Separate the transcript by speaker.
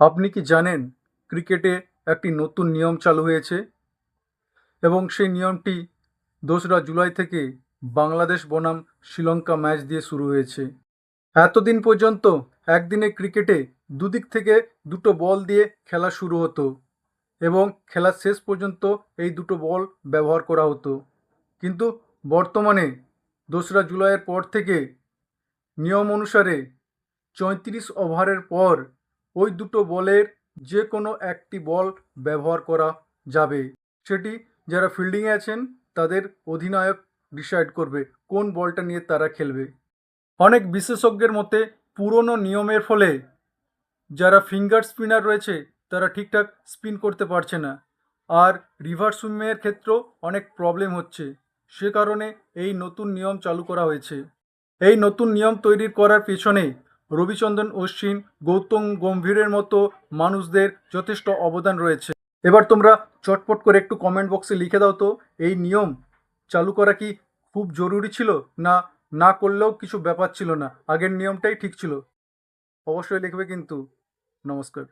Speaker 1: আপনি কি জানেন ক্রিকেটে একটি নতুন নিয়ম চালু হয়েছে? এবং সেই নিয়মটি দোসরা জুলাই থেকে বাংলাদেশ বনাম শ্রীলঙ্কা ম্যাচ দিয়ে শুরু হয়েছে। এতদিন পর্যন্ত একদিনে ক্রিকেটে দুদিক থেকে দুটো বল দিয়ে খেলা শুরু হতো এবং খেলার শেষ পর্যন্ত এই দুটো বল ব্যবহার করা হতো। কিন্তু বর্তমানে দোসরা জুলাইয়ের পর থেকে নিয়ম অনুসারে চৌত্রিশ ওভারের পর ওই দুটো বলের যে কোনো একটি বল ব্যবহার করা যাবে। সেটি যারা ফিল্ডিংয়ে আছেন, তাদের অধিনায়ক ডিসাইড করবে কোন বলটা নিয়ে তারা খেলবে। অনেক বিশেষজ্ঞের মতে, পুরনো নিয়মের ফলে যারা ফিঙ্গার স্পিনার রয়েছে, তারা ঠিকঠাক স্পিন করতে পারছে না। আর রিভার্স সুইমিংয়ের ক্ষেত্রেও অনেক প্রবলেম হচ্ছে। সে কারণে এই নতুন নিয়ম চালু করা হয়েছে। এই নতুন নিয়ম তৈরি করার পেছনে রবিচন্দ্রন অশ্বিন, গৌতম গম্ভীরের মতো মানুষদের যথেষ্ট অবদান রয়েছে। এবার তোমরা চটপট করে একটু কমেন্ট বক্সে লিখে দাও তো, এই নিয়ম চালু করা কি খুব জরুরি ছিল না না করলেও কিছু ব্যাপার ছিল না? আগের নিয়মটাই ঠিক ছিল। অবশ্যই লিখবে কিন্তু। নমস্কার।